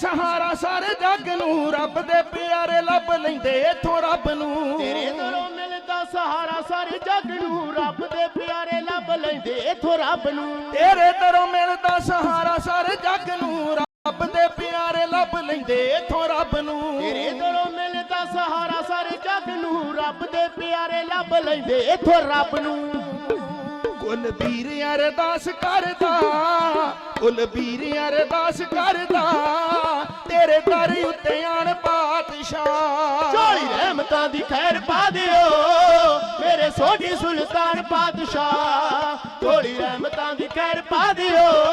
ਸਹਾਰਾ ਸਾਰੇ ਜੱਗ ਨੂੰ ਰੱਬ ਦੇ ਪਿਆਰੇ ਲੱਭ ਲੈਂਦੇ ਇਥੋਂ ਰੱਬ ਨੂੰ। ਤੇਰੇ ਦਰੋਂ ਮਿਲਦਾ ਸਹਾਰਾ ਸਾਰੇ ਜੱਗ ਨੂੰ ਰੱਬ ਦੇ ਪਿਆਰੇ ਲੱਭ ਲੈਂਦੇ ਇਥੋਂ ਰੱਬ ਨੂੰ। ਤੇਰੇ ਦਰੋਂ ਮਿਲਦਾ ਸਹਾਰਾ ਸਾਰੇ ਜੱਗ ਨੂੰ ਰੱਬ ਦੇ ਪਿਆਰੇ ਲੱਭ ਲੈਂਦੇ ਇਥੋਂ ਰੱਬ ਨੂੰ। ਤੇਰੇ ਦਰੋਂ ਮਿਲਦਾ ਸਹਾਰਾ ਸਾਰੇ ਜੱਗ ਨੂੰ ਰੱਬ ਦੇ ਪਿਆਰੇ ਲੱਭ ਲੈਂਦੇ ਇਥੋਂ ਰੱਬ ਨੂੰ। ਕੁਲ ਵੀਰ ਅਰਦਾਸ ਕਰਦਾ ਕੁਲ ਵੀਰ ਅਰਦਾਸ ਕਰਦਾ, ਤੇਰੇ ਦਰ ਉੱਤੇ ਆਣ ਪਾਤਸ਼ਾਹ। ਝੋਲੀ ਰਹਿਮਤਾਂ ਦੀ ਖੈਰ ਪਾ ਦਿਓ, ਮੇਰੇ ਸੋਢੀ ਸੁਲਤਾਨ ਪਾਤਸ਼ਾਹ। ਝੋਲੀ ਰਹਿਮਤਾਂ ਦੀ ਖੈਰ ਪਾ ਦਿਓ